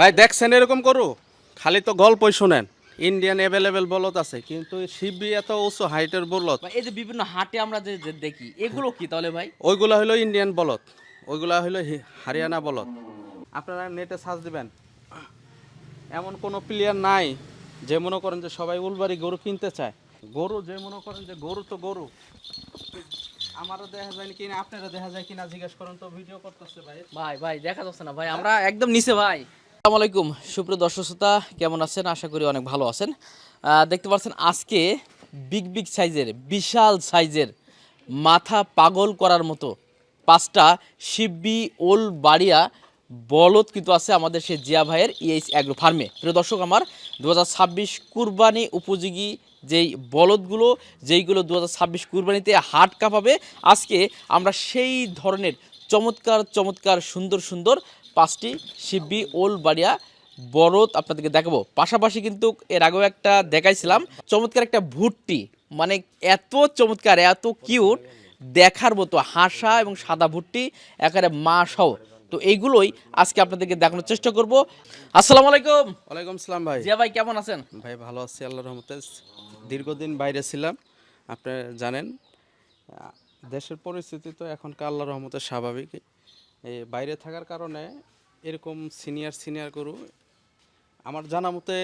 ভাই দেখছেন এরকম করু? খালি তো গল্পই শোনেন। ইন্ডিয়ান অ্যাভেলেবেল বলত আছে কিন্তু শিবি এত উঁচু হাইটের বলত এই যে বিভিন্ন হাটে আমরা যে যে দেখি এগুলো কি তাহলে ভাই? ওইগুলা হলো ইন্ডিয়ান বলত ওইগুলা হলো হারিয়ানা বলত আপনারা নেটে সার্চ দিবেন। এমন কোনো প্লেয়ার নাই যে মনে করেন যে সবাই উলবাড়ি গরু কিনতে চায়। গরু যে মনে করেন যে গরু তো গরু। আমারও দেখা যায় কিনা আপনারা দেখা যায় কিনা জিজ্ঞেস করেন তো ভিডিও করতেছে ভাই। ভাই ভাই দেখা যাচ্ছে না ভাই আমরা একদম নিচে ভাই। আসসালামু আলাইকুম। সুপ্রিয় দর্শক শ্রোতা, কেমন আছেন? আশা করি অনেক ভালো আছেন। দেখতে পাচ্ছেন আজকে বিগ বিগ সাইজের, বিশাল সাইজের মাথা পাগল করার মতো পাঁচটা শিববি ওল বাড়িয়া বলদ কিন্তু আছে আমাদের সেই জিয়া ভাইয়ের ইএইচ অ্যাগ্রো ফার্মে। প্রিয় দর্শক আমার দু হাজার ছাব্বিশ কুরবানি উপযোগী যেই বলদগুলো, যেইগুলো দু হাজার ছাব্বিশ কুরবানিতে হাট কাঁপাবে, আজকে আমরা সেই ধরনের চমৎকার চমৎকার, সুন্দর সুন্দর পাঁচটি শিববি ওল বাড়িয়া বরদ আপনাদেরকে দেখাবো। পাশাপাশি কিন্তু এর আগেও একটা দেখাইছিলাম চমৎকার একটা ভুট্টি। মানে এত চমৎকার এত কিউট দেখার মতো হাসা এবং সাদা ভুট্টি একেবারে মা সহ। তো এইগুলোই আজকে আপনাদেরকে দেখানোর চেষ্টা করব। আসসালামু আলাইকুম। ওয়ালাইকুম সালাম ভাই। জিয়া ভাই কেমন আছেন? ভাই ভালো আছি আল্লাহ রহমতে। দীর্ঘদিন বাইরে ছিলাম আপনি জানেন। দেশের পরিস্থিতি তো এখনকার আল্লাহ রহমতে স্বাভাবিক বাইরে থাকার কারণে এরকম সিনিয়র সিনিয়র গরু আমার জানা মতে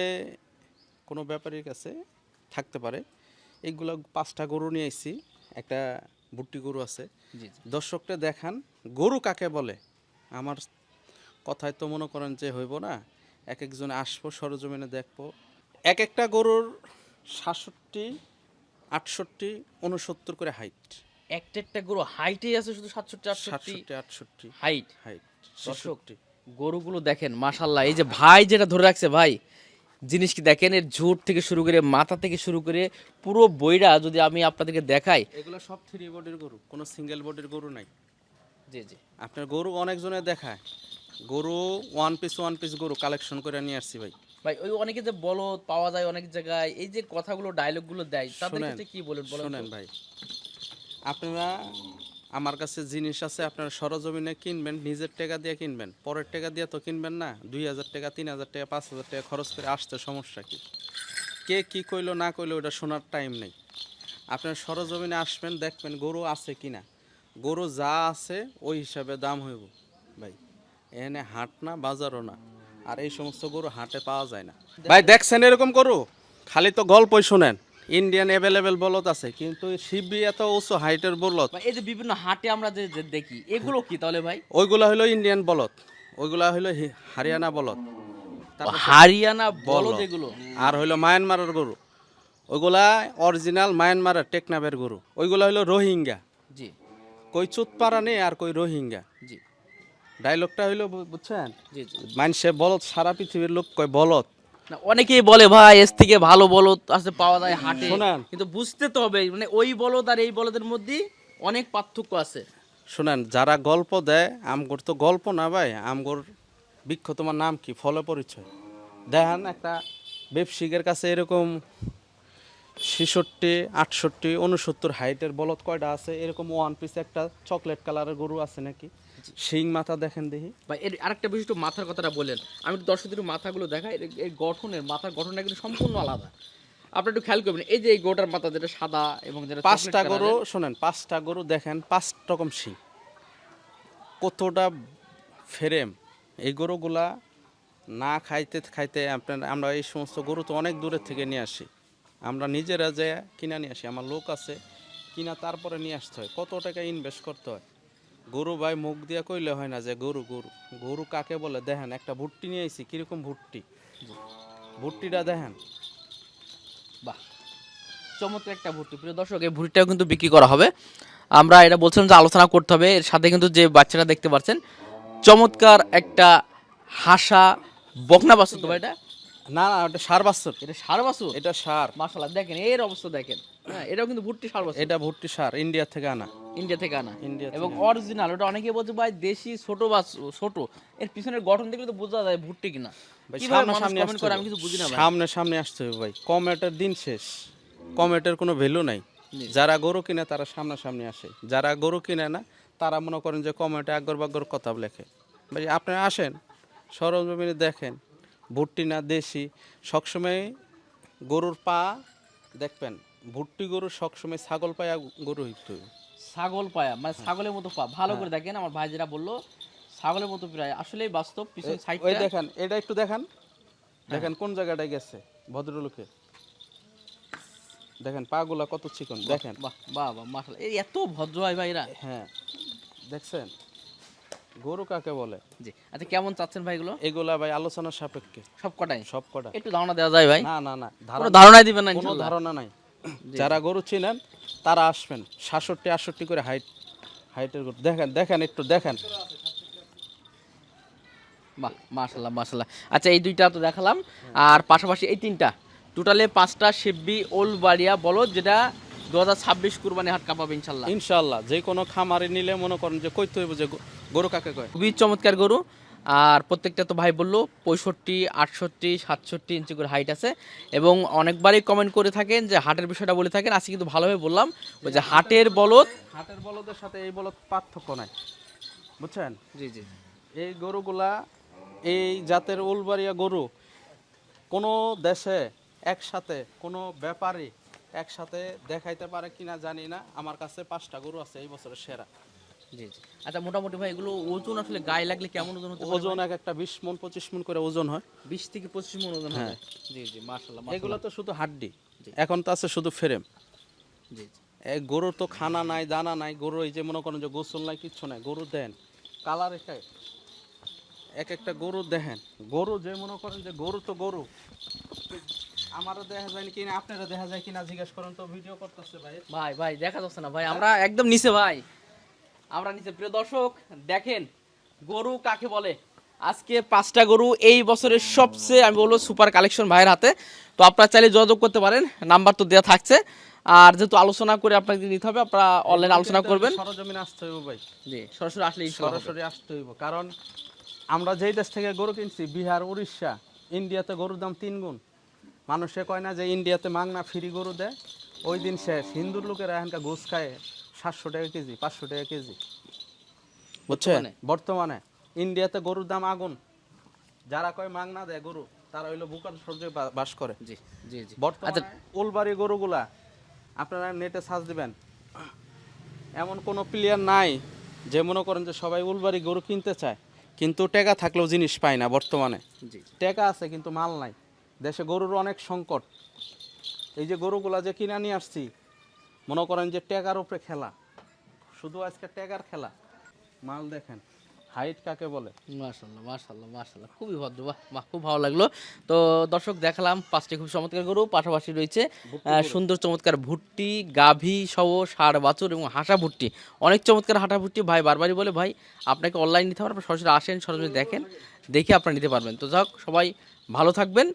কোনো ব্যাপারীর কাছে থাকতে পারে। এইগুলো পাঁচটা গরু নিয়ে এসেছি একটা ভুট্টি গরু আছে। দর্শকটা দেখান গরু কাকে বলে? আমার কথায় তো মনে করেন যে হইব না এক একজন আসব সরজমিনে দেখব। এক একটা গরুর সাতষট্টি আটষট্টি উনসত্তর করে হাইট একটা একটা গরু হাইটেই আছে শুধু সাতষট্টি আটষট্টি? আটষট্টি। হাইট হাইট দর্শক ছেষট্টি গরুগুলো দেখেন মাশাল্লাহ এই যে ভাই যেটা ধরে রাখছে ভাই জিনিস কি দেখেন এর ঝুট থেকে শুরু করে মাথা থেকে শুরু করে পুরো বইটা যদি আমি আপনাদেরকে দেখাই। এগুলো সব থ্রি বডির গরু কোনো সিঙ্গেল বডির গরু নাই। জি জি। আপনার গরু অনেকজনে দেখায়। গরু ওয়ান পিস ওয়ান পিস গরু কালেকশন করে নিয়ে আসছি ভাই। ভাই ওই অনেকে যে বলো পাওয়া যায় অনেক জায়গায় এই যে কথাগুলো ডায়লগগুলো দেয় তাদের কি বলেন বলেন ভাই। আপনারা আমার কাছে জিনিস আছে, আপনারা সরজমিনে কিনবেন, নিজের টাকা দিয়ে কিনবেন। পরের টাকা দিয়ে তো কিনবেন না, দুই হাজার টাকা, তিন হাজার টাকা, পাঁচ হাজার টাকা খরচ করে আসতে সমস্যা কি? কে কি কইলো, না কইলো ওটা শোনার টাইম নেই। আপনার সরজমিনে আসবেন, দেখবেন গরু আছে কি না গরু যা আছে, ওই হিসাবে দাম হইব। ভাই এখানে হাট না, বাজারও না। আর এই সমস্ত গরু হাটে পাওয়া যায় না। ভাই, দেখছেন এরকম গরু? খালি তো গল্পই শোনেন। ইন্ডিয়ান অ্যাভেলেবেল বলত আছে কিন্তু শিবি এত উঁচু হাইটের বলত এই যে বিভিন্ন হাটে আমরা যে দেখি এগুলো কি তাহলে ভাই? ওইগুলা হলো ইন্ডিয়ান বলত ওইগুলা হলো হারিয়ানা বলত তারপর হারিয়ানা বলো বলদ। যেগুলো আর হইল মায়ানমারের গরু। ওইগুলা অরিজিনাল মায়ানমারের টেকনাবের গরু। ওইগুলা হইল রোহিঙ্গা। জি। কই চুতপাড়া নেই আর কই রোহিঙ্গা। জি। ডায়লগটা হইল বুঝছেন? মানুষে বলত সারা পৃথিবীর লোক কয় বলত না অনেকেই বলে ভাই এর থেকে ভালো বলদ আছে পাওয়া যায় হাটে। শোনেন। কিন্তু বুঝতে তো হবে মানে ওই বলদ আর এই বলদের মধ্যে অনেক পার্থক্য আছে। শোনেন যারা গল্প দেয় আমগর তো গল্প না ভাই আমগর বৃক্ষ তোমার নাম কি? ফলে পরিচয়। দেখেন একটা ব্যবসায়িকের কাছে এরকম ছেষট্টি আটষট্টি উনসত্তর হাইটের বলদ কয়টা আছে? এরকম ওয়ান পিস একটা চকলেট কালারের গরু আছে নাকি? শিং মাথা দেখেন দেখি। ভাই এর আরেকটা বিষয় একটু মাথার কথাটা বললেন আমি একটু দর্শকদের মাথাগুলো দেখাই এর- গঠনের মাথার গঠনটা কিন্তু সম্পূর্ণ আলাদা। আপনি একটু খেয়াল করবেন এই যে এই গোটার মাথা যেটা সাদা এবং যেটা পাঁচটা গরু শোনেন পাঁচটা গরু দেখেন পাঁচ রকম শিং। কতটা ফ্রেম। এই গরুগুলা না খাইতে খাইতে আপনার আমরা এই সমস্ত গরু তো অনেক দূরের থেকে নিয়ে আসি। আমরা নিজেরা যে কিনা নিয়ে আসি আমার লোক আছে কিনা তারপরে নিয়ে আসতে হয়। কত টাকা ইনভেস্ট করতে হয়? গরু ভাই মুখ দিয়ে কইলে হয় না যে গরু গরু। গরু কাকে বলে? দেখেন, একটা ভুট্টি নিয়ে আইছি, কীরকম ভুট্টি? ভুট্টিটা দেখেন। বাহ, চমৎকার একটা ভুট্টি। প্রিয় দর্শক, এই ভুট্টিটাও কিন্তু বিক্রি করা হবে। আমরা এটা বলছিলাম যে আলোচনা করতে হবে। এর সাথে কিন্তু যে বাচ্চাটা দেখতে পাচ্ছেন, চমৎকার একটা হাসা বকনা ভাই এটা? না না ওটা সার বাচ্চর এটা সার বাছুর? এটা সার। মাশাআল্লাহ দেখেন এর অবস্থা দেখেন। হ্যাঁ এটাও কিন্তু ভুট্টি সার বাছুর। এটা ভুট্টি সার ইন্ডিয়া থেকে আনা। ইন্ডিয়া থেকে আনা। ইন্ডিয়া এবং অরিজিনাল ওটা অনেকে বলছে ভাই দেশি ছোট ছোট। এর পিছনের গঠন দেখলে তো বোঝা যায় ভুট্টি কিনা। সামনে কমেন্ট করে আমি কিছু বুঝি না ভাই। সামনে সামনে আসতে হবে ভাই। কমেটের দিন শেষ। কমেটের কোনো ভ্যালু নাই। যারা গরু কিনে তারা সামনাসামনি আসে। যারা গরু কিনে না তারা মনে করেন যে কমেটে আগর বাগর কথা লেখে। ভাই আপনারা আসেন সরজমিনে দেখেন ভুট্টি না দেশি সবসময় গরুর পা দেখবেন ভুট্টি গরু সবসময় ছাগল পায়া গরু হইতে। ছাগল পায়া মানে ছাগলের মতো পা। ভালো করে দেখেন আমার ভাই যেটা বলল ছাগলের মতো প্রায়। আসলেই বাস্তব পিছন ওই দেখেন এটা একটু দেখেন। দেখেন কোন জায়গাটায় গেছে ভদ্রলোকে। দেখেন পাগুলা কত চিকন দেখেন। বাহ বাহ বাহ মাশাআল্লাহ। এই এত ভদ্র হয় ভাই এরা হ্যাঁ দেখছেন? গরু কাকে বলে? জি। আচ্ছা কেমন চাচ্ছেন ভাই এগুলো? এগুলা ভাই আলোচনার সাপেক্ষে। সব কটাই? সব কটা একটু ধারণা দেওয়া যায় ভাই? না না না। ধারণা ধারণাই দিবেন না কোনো ধারণা নাই। যারা গরু চিনেন তারা আসবেন। সাতষট্টি আটষট্টি করে হাইট হাইটের গরু। দেখেন দেখেন একটু দেখেন। বাহ মাশাল্লাহ মাশাল্লাহ। আচ্ছা এই দুইটা তো দেখালাম। আর পাশাপাশি এই তিনটা। টোটালে পাঁচটা শিববি ওলবাড়িয়া বলদ যেটা দু হাজার ছাব্বিশ কুরবানি হাট কাপাবে ইনশাল্লাহ। ইনশাল্লাহ। যে কোনো খামারে নিলে মনে করেন যে কইতে হইব যে গরু কাকে কয়? খুবই চমৎকার গরু। আর প্রত্যেকটা তো ভাই বলল পঁয়ষট্টি আটষট্টি সাতষট্টি ইঞ্চি করে হাইট আছে। এবং অনেকবারই কমেন্ট করে থাকেন যে হাটের বিষয়টা বলে থাকেন। আজকে কিন্তু ভালোভাবে বললাম ওই যে হাটের বলদ হাটের বলদের সাথে এই বলদ পার্থক্য নাই। বুঝছেন? জি জি। এই গরুগুলা এই জাতের উলবাড়িয়া গরু কোনো দেশে একসাথে কোনো ব্যাপারী একসাথে দেখাইতে পারে কিনা জানি না। আমার কাছে পাঁচটা গরু আছে এই বছরের সেরা। জি জি। আচ্ছা মোটামুটি ভাই এগুলো ওজন আসলে গায়ে লাগলে কেমন ওজন হতে ওজন এক একটা বিশ মন পঁচিশ মন করে ওজন হয়। বিশ থেকে পঁচিশ মন ওজন হবে? জি জি মাশাল্লাহ এগুলো তো শুধু হাড্ডি। এখন তো আছে শুধু ফ্রেম। জি জি। গরুর তো খানা নাই দানা নাই গরু এই যে মনে করেন যে গোসল নাই কিচ্ছু নাই গরু দেন। কালার এটাই। এক একটা গরু দেখেন। গরু যে মনে করেন যে গরু তো গরু। আমারও দেখা যায় কিনা আপনারা দেখা যায় কিনা জিজ্ঞেস করেন তো ভিডিও করতেছে ভাই। ভাই ভাই দেখা যাচ্ছে না ভাই আমরা একদম নিচে ভাই। আমরা নিচে প্রিয় দর্শক দেখেন গরু কাকে বলে? আজকে পাঁচটা গরু এই বছরের সবচেয়ে আমি বলব সুপার কালেকশন ভাইয়ের হাতে। তো আপনারা চাইলে যোগাযোগ করতে পারেন নাম্বার তো দেওয়া থাকছে। আর যেহেতু আলোচনা করে আপনাকে নিতে হবে আপনারা অনলাইনে আলোচনা করবেন। সরজমিনে আসতে হইব ভাই। জি সরাসরি আসলে সরাসরি আসতে হইব কারণ আমরা যেই দেশ থেকে গরু কিনছি বিহার উড়িষ্যা ইন্ডিয়াতে গরুর দাম তিন গুণ। মানুষে কয় না যে ইন্ডিয়াতে মাংনা ফ্রি গরু দেয় ওই দিন শেষ। হিন্দুর লোকেরা এখানকার ঘুষ খায় সাতশো টাকা কেজি পাঁচশো টাকা কেজি। বুঝছেন? বর্তমানে? ইন্ডিয়াতে গরুর দাম আগুন। যারা কয় মাংনা দেয় গরু তারা হইল বুকার সহ্যে বাস করে। জি জি জি। বর্তমানে আচ্ছা। উলবাড়ি গরুগুলা আপনারা নেটে সার্চ দিবেন। এমন কোনো প্লেয়ার নাই যে মনে করেন যে সবাই উলবাড়ি গরু কিনতে চায় কিন্তু টাকা থাকলেও জিনিস পায় না বর্তমানে। জি। টাকা আছে কিন্তু মাল নাই। দেশে গরুর অনেক সংকট। এই যে গরুগুলা যে কিনে নিয়ে আসছি মনে করেন যে ট্যাগার উপরে খেলা। শুধু আজকে ট্যাগার খেলা। মাল দেখেন হাইট কাকে বলে? মাশাল্লাহ মাশাল্লাহ মাশাল্লাহ খুবই ভদ্র বাহ বাহ খুব ভালো লাগল। তো দর্শক দেখালাম পাঁচটি খুব চমৎকার গরু পাশাপাশি রয়েছে সুন্দর চমৎকার ভুট্টি গাভী সহ ষাড় বাছুর এবং হাঁসা ভুট্টি। অনেক চমৎকার হাঁটা ভুট্টি। ভাই বারবারই বলে ভাই আপনাকে অনলাইন নিতে পারবেন সরাসরি আসেন সরাসরি দেখেন দেখে আপনারা নিতে পারবেন। তো যাক সবাই ভালো থাকবেন।